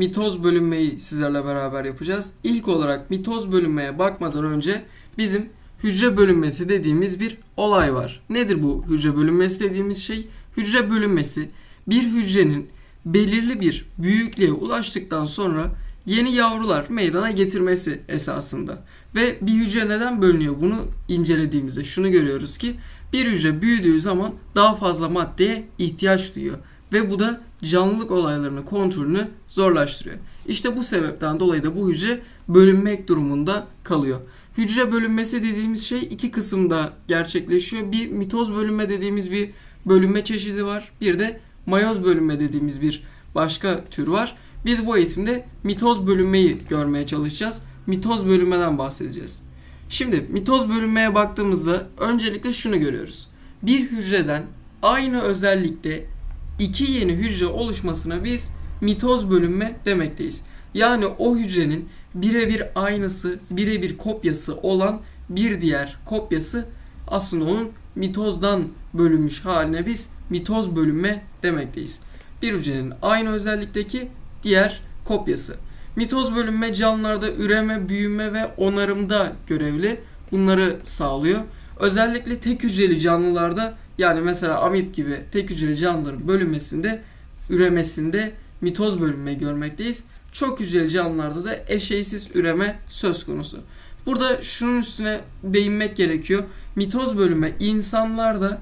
mitoz bölünmeyi sizlerle beraber yapacağız. İlk olarak mitoz bölünmeye bakmadan önce bizim hücre bölünmesi dediğimiz bir olay var. Nedir bu hücre bölünmesi dediğimiz şey? Hücre bölünmesi bir hücrenin belirli bir büyüklüğe ulaştıktan sonra yeni yavrular meydana getirmesi esasında. Ve bir hücre neden bölünüyor? Bunu incelediğimizde şunu görüyoruz ki bir hücre büyüdüğü zaman daha fazla maddeye ihtiyaç duyuyor ve bu da canlılık olaylarını kontrolünü zorlaştırıyor. İşte bu sebepten dolayı da bu hücre bölünmek durumunda kalıyor. Hücre bölünmesi dediğimiz şey iki kısımda gerçekleşiyor. Bir mitoz bölünme dediğimiz bir bölünme çeşidi var. Bir de mayoz bölünme dediğimiz bir başka tür var. Biz bu eğitimde mitoz bölünmeyi görmeye çalışacağız. Mitoz bölünmeden bahsedeceğiz. Şimdi mitoz bölünmeye baktığımızda öncelikle şunu görüyoruz. Bir hücreden aynı özellikte iki yeni hücre oluşmasına biz mitoz bölünme demekteyiz. Yani o hücrenin birebir aynısı, birebir kopyası olan bir diğer kopyası aslında onun mitozdan bölünmüş haline biz mitoz bölünme demekteyiz. Bir hücrenin aynı özellikteki diğer kopyası. Mitoz bölünme canlılarda üreme, büyüme ve onarımda görevli. Bunları sağlıyor. Özellikle tek hücreli canlılarda yani mesela amip gibi tek hücreli canlıların bölünmesinde, üremesinde mitoz bölünme görmekteyiz. Çok hücreli canlılarda da eşeysiz üreme söz konusu. Burada şunun üstüne değinmek gerekiyor. Mitoz bölünme insanlarda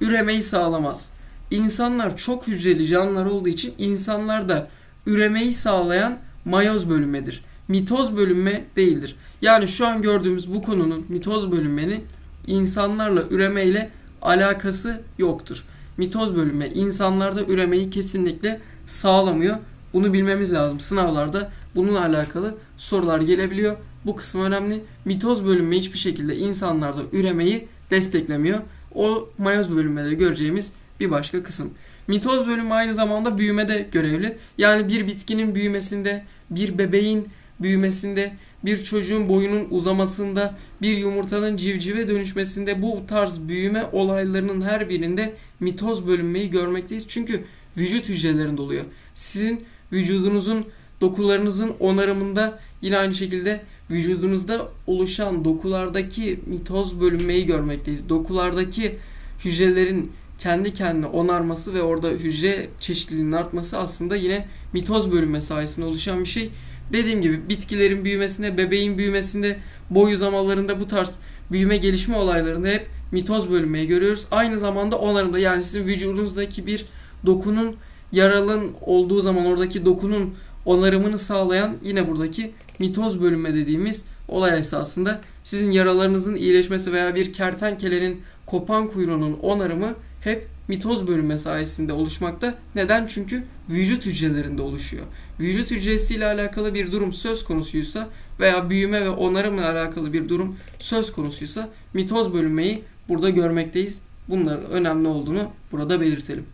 üremeyi sağlamaz. İnsanlar çok hücreli canlılar olduğu için insanlarda üremeyi sağlayan mayoz bölünmedir. Mitoz bölünme değildir. Yani şu an gördüğümüz bu konunun mitoz bölünmenin insanlarla üremeyle alakası yoktur. Mitoz bölünme insanlarda üremeyi kesinlikle sağlamıyor. Bunu bilmemiz lazım. Sınavlarda bununla alakalı sorular gelebiliyor. Bu kısım önemli. Mitoz bölünme hiçbir şekilde insanlarda üremeyi desteklemiyor. O mayoz bölünmede göreceğimiz bir başka kısım. Mitoz bölünme aynı zamanda büyümede görevli. Yani bir bitkinin büyümesinde, bir bebeğin büyümesinde, bir çocuğun boyunun uzamasında, bir yumurtanın civcive dönüşmesinde bu tarz büyüme olaylarının her birinde mitoz bölünmeyi görmekteyiz. Çünkü vücut hücrelerinde oluyor. Sizin vücudunuzun dokularınızın onarımında yine aynı şekilde vücudunuzda oluşan dokulardaki mitoz bölünmeyi görmekteyiz. Dokulardaki hücrelerin kendi kendine onarması ve orada hücre çeşitliliğinin artması aslında yine mitoz bölünme sayesinde oluşan bir şey. Dediğim gibi bitkilerin büyümesinde, bebeğin büyümesinde, boy uzamalarında bu tarz büyüme gelişme olaylarında hep mitoz bölünmeyi görüyoruz. Aynı zamanda onarımda yani sizin vücudunuzdaki bir dokunun yaralın olduğu zaman oradaki dokunun onarımını sağlayan yine buradaki mitoz bölünme dediğimiz olay esasında sizin yaralarınızın iyileşmesi veya bir kertenkelenin kopan kuyruğunun onarımı hep mitoz bölünme sayesinde oluşmakta. Neden? Çünkü vücut hücrelerinde oluşuyor. Vücut hücresiyle alakalı bir durum söz konusuysa veya büyüme ve onarımla alakalı bir durum söz konusuysa mitoz bölünmeyi burada görmekteyiz. Bunların önemli olduğunu burada belirtelim.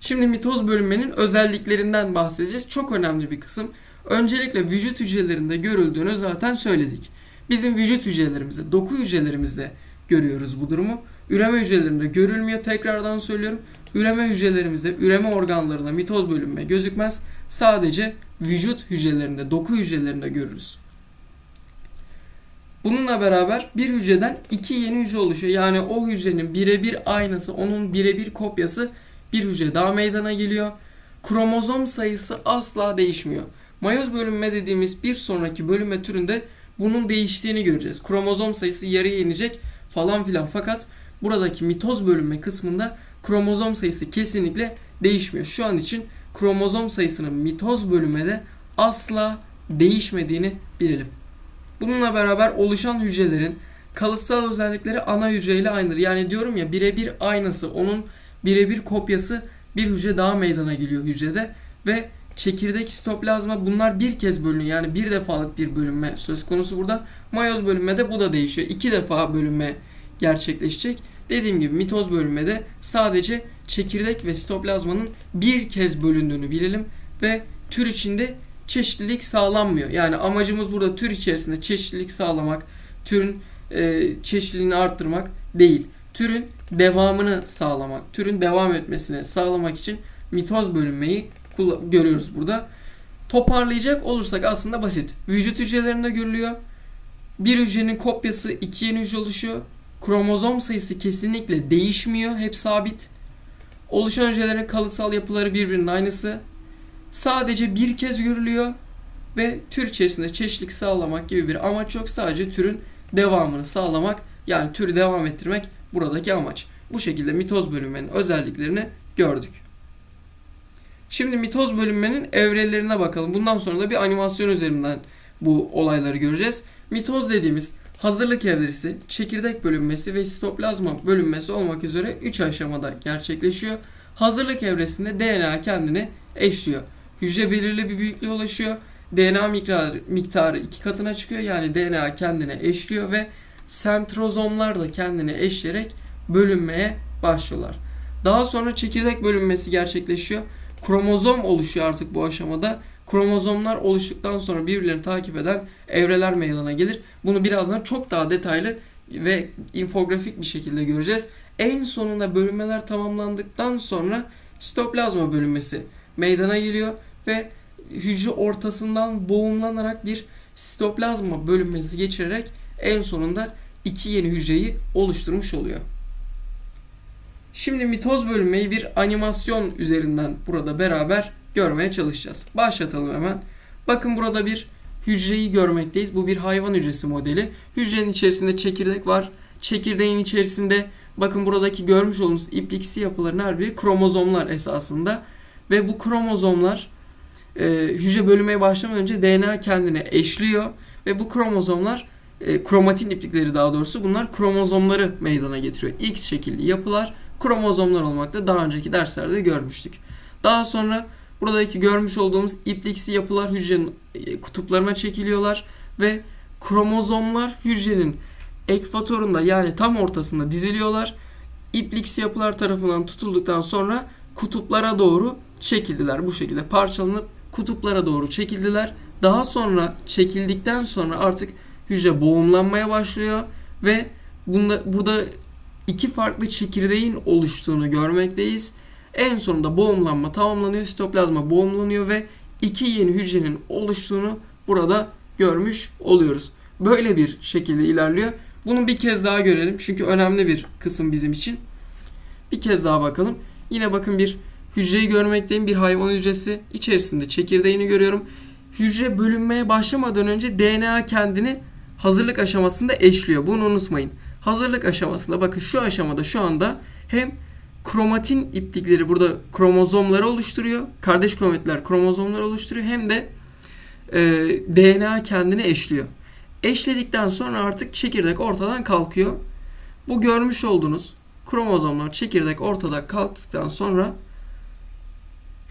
Şimdi mitoz bölünmenin özelliklerinden bahsedeceğiz. Çok önemli bir kısım. Öncelikle vücut hücrelerinde görüldüğünü zaten söyledik. Bizim vücut hücrelerimizde, doku hücrelerimizde görüyoruz bu durumu. Üreme hücrelerinde görülmüyor. Tekrardan söylüyorum. Üreme hücrelerimizde, üreme organlarında mitoz bölünme gözükmez. Sadece vücut hücrelerinde, doku hücrelerinde görürüz. Bununla beraber bir hücreden iki yeni hücre oluşuyor. Yani o hücrenin birebir aynısı, onun birebir kopyası bir hücre daha meydana geliyor. Kromozom sayısı asla değişmiyor. Mayoz bölünme dediğimiz bir sonraki bölünme türünde bunun değiştiğini göreceğiz. Kromozom sayısı yarıya inecek falan filan fakat buradaki mitoz bölünme kısmında kromozom sayısı kesinlikle değişmiyor. Şu an için kromozom sayısının mitoz bölünmede asla değişmediğini bilelim. Bununla beraber oluşan hücrelerin kalıtsal özellikleri ana hücreyle aynıdır. Yani diyorum ya birebir aynısı, onun birebir kopyası bir hücre daha meydana geliyor hücrede ve çekirdek sitoplazma bunlar bir kez bölünüyor. Yani bir defalık bir bölünme söz konusu burada. Mayoz bölünmede bu da değişiyor. İki defa bölünme gerçekleşecek. Dediğim gibi mitoz bölünmede sadece çekirdek ve sitoplazmanın bir kez bölündüğünü bilelim ve tür içinde çeşitlilik sağlanmıyor. Yani amacımız burada tür içerisinde çeşitlilik sağlamak, türün e, çeşitliliğini arttırmak değil. Türün devamını sağlamak, türün devam etmesini sağlamak için mitoz bölünmeyi görüyoruz burada. Toparlayacak olursak aslında basit. Vücut hücrelerinde görülüyor. Bir hücrenin kopyası iki yeni hücre oluşuyor. Kromozom sayısı kesinlikle değişmiyor. Hep sabit. Oluşan hücrelerin kalıtsal yapıları birbirinin aynısı. Sadece bir kez görülüyor ve tür içerisinde çeşitlilik sağlamak gibi bir amaç yok. Sadece türün devamını sağlamak yani türü devam ettirmek buradaki amaç. Bu şekilde mitoz bölünmenin özelliklerini gördük. Şimdi mitoz bölünmenin evrelerine bakalım. Bundan sonra da bir animasyon üzerinden bu olayları göreceğiz. Mitoz dediğimiz hazırlık evresi, çekirdek bölünmesi ve sitoplazma bölünmesi olmak üzere 3 aşamada gerçekleşiyor. Hazırlık evresinde DNA kendini eşliyor. Hücre belirli bir büyüklüğe ulaşıyor. DNA miktarı, miktarı iki katına çıkıyor. Yani DNA kendine eşliyor ve sentrozomlar da kendine eşleyerek bölünmeye başlıyorlar. Daha sonra çekirdek bölünmesi gerçekleşiyor. Kromozom oluşuyor artık bu aşamada. Kromozomlar oluştuktan sonra birbirlerini takip eden evreler meydana gelir. Bunu birazdan çok daha detaylı ve infografik bir şekilde göreceğiz. En sonunda bölünmeler tamamlandıktan sonra sitoplazma bölünmesi meydana geliyor ve hücre ortasından boğumlanarak bir sitoplazma bölünmesi geçirerek en sonunda iki yeni hücreyi oluşturmuş oluyor. Şimdi mitoz bölünmeyi bir animasyon üzerinden burada beraber görmeye çalışacağız. Başlatalım hemen. Bakın burada bir hücreyi görmekteyiz. Bu bir hayvan hücresi modeli. Hücrenin içerisinde çekirdek var. Çekirdeğin içerisinde bakın buradaki görmüş olduğunuz ipliksi yapıların her biri kromozomlar esasında. Ve bu kromozomlar e, hücre bölünmeye başlamadan önce DNA kendine eşliyor. Ve bu kromozomlar e, kromatin iplikleri daha doğrusu bunlar kromozomları meydana getiriyor. X şekilli yapılar kromozomlar olmakta daha önceki derslerde görmüştük. Daha sonra buradaki görmüş olduğumuz ipliksi yapılar hücrenin e, kutuplarına çekiliyorlar ve kromozomlar hücrenin ekvatorunda yani tam ortasında diziliyorlar. İpliksi yapılar tarafından tutulduktan sonra kutuplara doğru çekildiler. Bu şekilde parçalanıp kutuplara doğru çekildiler. Daha sonra çekildikten sonra artık hücre boğumlanmaya başlıyor ve bunda burada iki farklı çekirdeğin oluştuğunu görmekteyiz. En sonunda boğumlanma tamamlanıyor. Sitoplazma boğumlanıyor ve iki yeni hücrenin oluştuğunu burada görmüş oluyoruz. Böyle bir şekilde ilerliyor. Bunu bir kez daha görelim. Çünkü önemli bir kısım bizim için. Bir kez daha bakalım. Yine bakın bir hücreyi görmekteyim. Bir hayvan hücresi. İçerisinde çekirdeğini görüyorum. Hücre bölünmeye başlamadan önce DNA kendini hazırlık aşamasında eşliyor. Bunu unutmayın. Hazırlık aşamasında bakın şu aşamada şu anda hem kromatin iplikleri burada kromozomları oluşturuyor. Kardeş kromatitler kromozomları oluşturuyor. Hem de e, DNA kendini eşliyor. Eşledikten sonra artık çekirdek ortadan kalkıyor. Bu görmüş olduğunuz kromozomlar çekirdek ortada kalktıktan sonra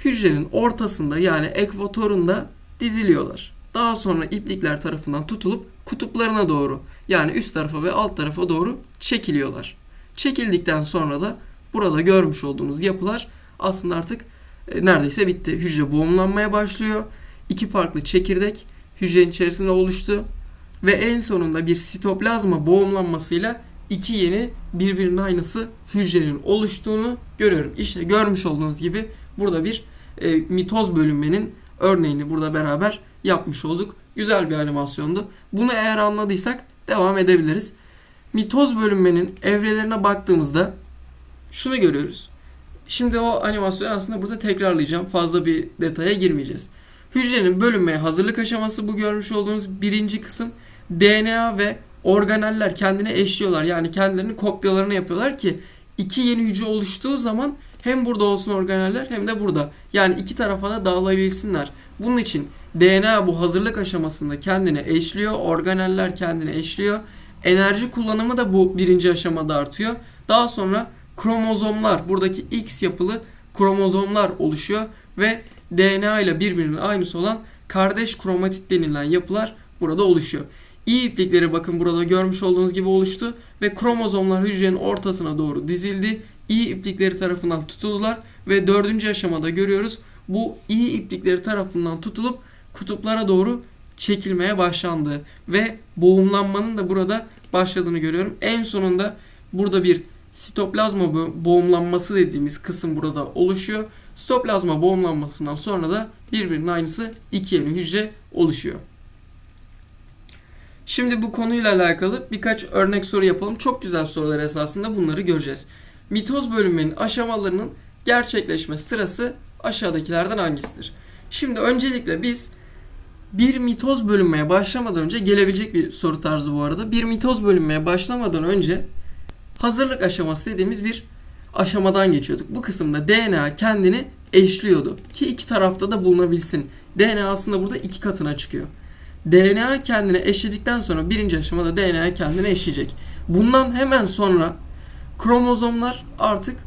hücrenin ortasında yani ekvatorunda diziliyorlar. Daha sonra iplikler tarafından tutulup kutuplarına doğru yani üst tarafa ve alt tarafa doğru çekiliyorlar. Çekildikten sonra da burada görmüş olduğumuz yapılar aslında artık e, neredeyse bitti. Hücre boğumlanmaya başlıyor. İki farklı çekirdek hücrenin içerisinde oluştu ve en sonunda bir sitoplazma boğumlanmasıyla iki yeni birbirinin aynısı hücrenin oluştuğunu görüyorum. İşte görmüş olduğunuz gibi burada bir e, mitoz bölünmenin örneğini burada beraber yapmış olduk. Güzel bir animasyondu. Bunu eğer anladıysak devam edebiliriz. Mitoz bölünmenin evrelerine baktığımızda şunu görüyoruz. Şimdi o animasyonu aslında burada tekrarlayacağım. Fazla bir detaya girmeyeceğiz. Hücrenin bölünmeye hazırlık aşaması bu görmüş olduğunuz birinci kısım. DNA ve organeller kendine eşliyorlar. Yani kendilerinin kopyalarını yapıyorlar ki iki yeni hücre oluştuğu zaman hem burada olsun organeller hem de burada. Yani iki tarafa da dağılabilsinler. Bunun için DNA bu hazırlık aşamasında kendine eşliyor. Organeller kendine eşliyor. Enerji kullanımı da bu birinci aşamada artıyor. Daha sonra kromozomlar, buradaki X yapılı kromozomlar oluşuyor ve DNA ile birbirinin aynısı olan kardeş kromatit denilen yapılar burada oluşuyor. İ iplikleri bakın burada görmüş olduğunuz gibi oluştu ve kromozomlar hücrenin ortasına doğru dizildi. İ iplikleri tarafından tutuldular ve dördüncü aşamada görüyoruz bu İ iplikleri tarafından tutulup kutuplara doğru çekilmeye başlandı ve boğumlanmanın da burada başladığını görüyorum. En sonunda burada bir sitoplazma bo- boğumlanması dediğimiz kısım burada oluşuyor. Sitoplazma boğumlanmasından sonra da birbirinin aynısı iki yeni hücre oluşuyor. Şimdi bu konuyla alakalı birkaç örnek soru yapalım. Çok güzel sorular esasında bunları göreceğiz. Mitoz bölünmenin aşamalarının gerçekleşme sırası aşağıdakilerden hangisidir? Şimdi öncelikle biz bir mitoz bölünmeye başlamadan önce gelebilecek bir soru tarzı bu arada. Bir mitoz bölünmeye başlamadan önce hazırlık aşaması dediğimiz bir aşamadan geçiyorduk. Bu kısımda DNA kendini eşliyordu ki iki tarafta da bulunabilsin. DNA aslında burada iki katına çıkıyor. DNA kendini eşledikten sonra birinci aşamada DNA kendini eşleyecek. Bundan hemen sonra kromozomlar artık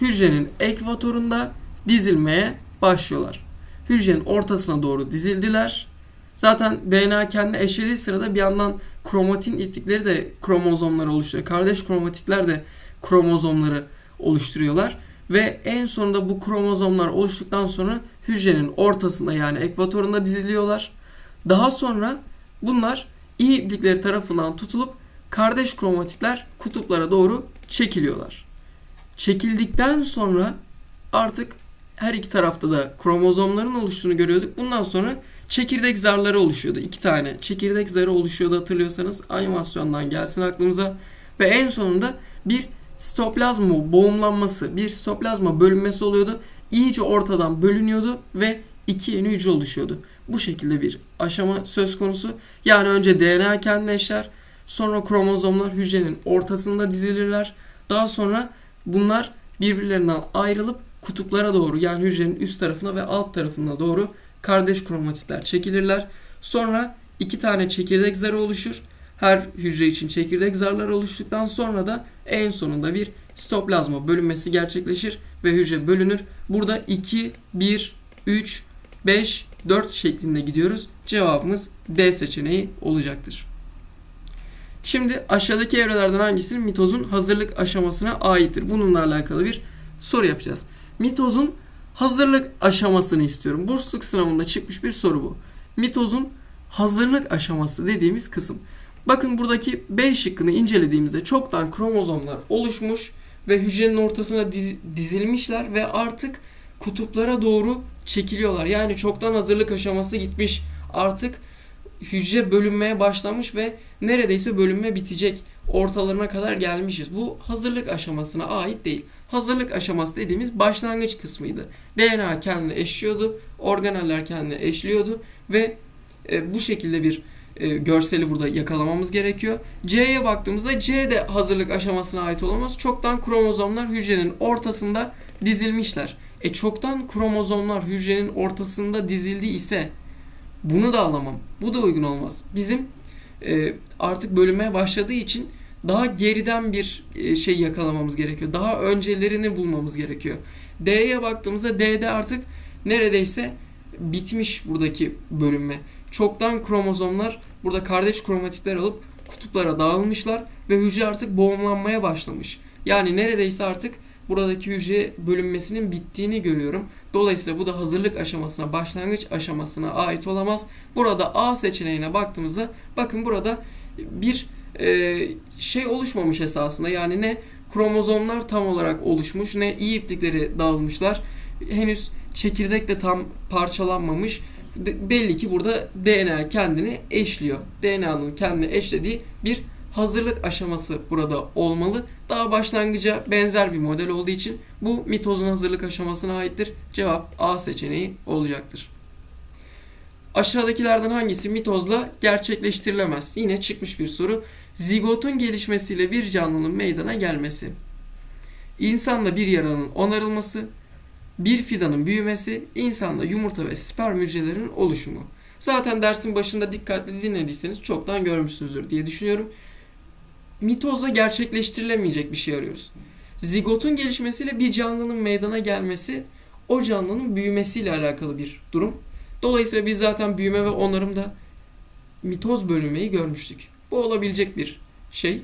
hücrenin ekvatorunda dizilmeye başlıyorlar. Hücrenin ortasına doğru dizildiler. Zaten DNA kendini eşlediği sırada bir yandan kromatin iplikleri de kromozomları oluşturuyor. Kardeş kromatitler de kromozomları oluşturuyorlar. Ve en sonunda bu kromozomlar oluştuktan sonra hücrenin ortasında yani ekvatorunda diziliyorlar. Daha sonra bunlar iyi iplikleri tarafından tutulup kardeş kromatitler kutuplara doğru çekiliyorlar. Çekildikten sonra artık her iki tarafta da kromozomların oluştuğunu görüyorduk. Bundan sonra çekirdek zarları oluşuyordu. iki tane çekirdek zarı oluşuyordu hatırlıyorsanız animasyondan gelsin aklımıza. Ve en sonunda bir sitoplazma boğumlanması, bir sitoplazma bölünmesi oluyordu. İyice ortadan bölünüyordu ve iki yeni hücre oluşuyordu. Bu şekilde bir aşama söz konusu. Yani önce DNA kendine eşler, sonra kromozomlar hücrenin ortasında dizilirler. Daha sonra bunlar birbirlerinden ayrılıp kutuplara doğru yani hücrenin üst tarafına ve alt tarafına doğru kardeş kromatitler çekilirler. Sonra iki tane çekirdek zarı oluşur. Her hücre için çekirdek zarları oluştuktan sonra da en sonunda bir sitoplazma bölünmesi gerçekleşir ve hücre bölünür. Burada 2, 1, 3, 5, 4 şeklinde gidiyoruz. Cevabımız D seçeneği olacaktır. Şimdi aşağıdaki evrelerden hangisinin mitozun hazırlık aşamasına aittir? Bununla alakalı bir soru yapacağız. Mitozun hazırlık aşamasını istiyorum. Bursluluk sınavında çıkmış bir soru bu. Mitozun hazırlık aşaması dediğimiz kısım. Bakın buradaki B şıkkını incelediğimizde çoktan kromozomlar oluşmuş ve hücrenin ortasına diz- dizilmişler ve artık kutuplara doğru çekiliyorlar. Yani çoktan hazırlık aşaması gitmiş. Artık hücre bölünmeye başlamış ve neredeyse bölünme bitecek. Ortalarına kadar gelmişiz. Bu hazırlık aşamasına ait değil. Hazırlık aşaması dediğimiz başlangıç kısmıydı. DNA kendini eşliyordu, organeller kendini eşliyordu ve e, bu şekilde bir e, görseli burada yakalamamız gerekiyor. C'ye baktığımızda C de hazırlık aşamasına ait olamaz. Çoktan kromozomlar hücrenin ortasında dizilmişler. E çoktan kromozomlar hücrenin ortasında dizildi ise bunu da alamam. Bu da uygun olmaz. Bizim e, artık bölünmeye başladığı için daha geriden bir e, şey yakalamamız gerekiyor. Daha öncelerini bulmamız gerekiyor. D'ye baktığımızda D'de artık neredeyse bitmiş buradaki bölünme. Çoktan kromozomlar burada kardeş kromatitler alıp kutuplara dağılmışlar ve hücre artık boğumlanmaya başlamış. Yani neredeyse artık buradaki hücre bölünmesinin bittiğini görüyorum. Dolayısıyla bu da hazırlık aşamasına, başlangıç aşamasına ait olamaz. Burada A seçeneğine baktığımızda bakın burada bir şey oluşmamış esasında. Yani ne kromozomlar tam olarak oluşmuş ne iyi iplikleri dağılmışlar. Henüz çekirdek de tam parçalanmamış. De- belli ki burada DNA kendini eşliyor. DNA'nın kendini eşlediği bir hazırlık aşaması burada olmalı. Daha başlangıca benzer bir model olduğu için bu mitozun hazırlık aşamasına aittir. Cevap A seçeneği olacaktır. Aşağıdakilerden hangisi mitozla gerçekleştirilemez? Yine çıkmış bir soru. Zigotun gelişmesiyle bir canlının meydana gelmesi. İnsanda bir yaranın onarılması, bir fidanın büyümesi, insanda yumurta ve sperm hücrelerinin oluşumu. Zaten dersin başında dikkatli dinlediyseniz çoktan görmüşsünüzdür diye düşünüyorum. Mitozla gerçekleştirilemeyecek bir şey arıyoruz. Zigotun gelişmesiyle bir canlının meydana gelmesi o canlının büyümesiyle alakalı bir durum. Dolayısıyla biz zaten büyüme ve onarımda mitoz bölünmeyi görmüştük. Bu olabilecek bir şey.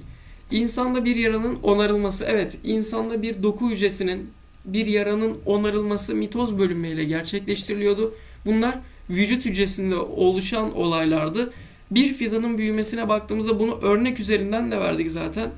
İnsanda bir yaranın onarılması. Evet, insanda bir doku hücresinin bir yaranın onarılması mitoz bölünmeyle gerçekleştiriliyordu. Bunlar vücut hücresinde oluşan olaylardı. Bir fidanın büyümesine baktığımızda bunu örnek üzerinden de verdik zaten.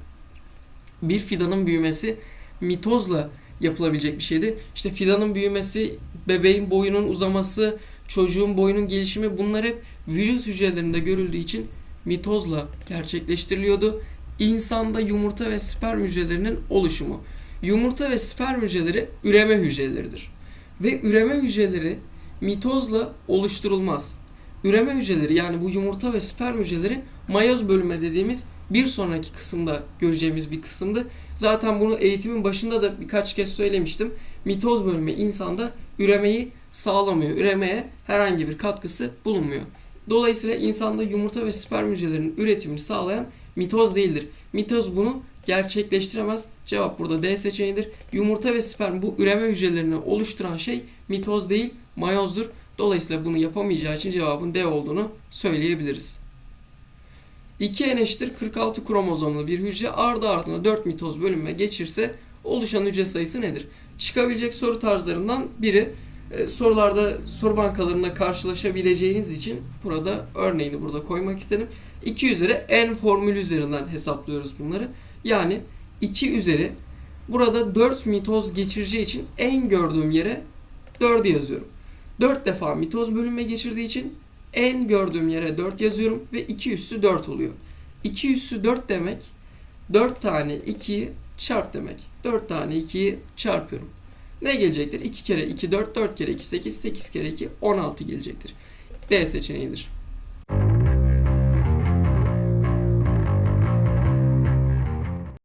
bir fidanın büyümesi mitozla yapılabilecek bir şeydir. İşte fidanın büyümesi, bebeğin boyunun uzaması, çocuğun boyunun gelişimi bunlar hep vücut hücrelerinde görüldüğü için mitozla gerçekleştiriliyordu. İnsanda yumurta ve sperm hücrelerinin oluşumu. Yumurta ve sperm hücreleri üreme hücreleridir. Ve üreme hücreleri mitozla oluşturulmaz. Üreme hücreleri yani bu yumurta ve sperm hücreleri mayoz bölünme dediğimiz bir sonraki kısımda göreceğimiz bir kısımdı. Zaten bunu eğitimin başında da birkaç kez söylemiştim. Mitoz bölünme insanda üremeyi sağlamıyor. Üremeye herhangi bir katkısı bulunmuyor. Dolayısıyla insanda yumurta ve sperm hücrelerinin üretimini sağlayan mitoz değildir. Mitoz bunu gerçekleştiremez. Cevap burada D seçeneğidir. Yumurta ve sperm bu üreme hücrelerini oluşturan şey mitoz değil, mayozdur. Dolayısıyla bunu yapamayacağı için cevabın D olduğunu söyleyebiliriz. 2N eşittir 46 kromozomlu bir hücre ardı ardına 4 mitoz bölünme geçirse oluşan hücre sayısı nedir? Çıkabilecek soru tarzlarından biri sorularda soru bankalarında karşılaşabileceğiniz için burada örneğini burada koymak istedim. 2 üzeri n formülü üzerinden hesaplıyoruz bunları. Yani 2 üzeri burada 4 mitoz geçireceği için en gördüğüm yere 4'ü yazıyorum. 4 defa mitoz bölünme geçirdiği için en gördüğüm yere 4 yazıyorum ve 2 üssü 4 oluyor. 2 üssü 4 demek 4 tane 2'yi çarp demek. 4 tane 2'yi çarpıyorum. Ne gelecektir? 2 kere 2 4, 4 kere 2 8, 8 kere 2 16 gelecektir. D seçeneğidir.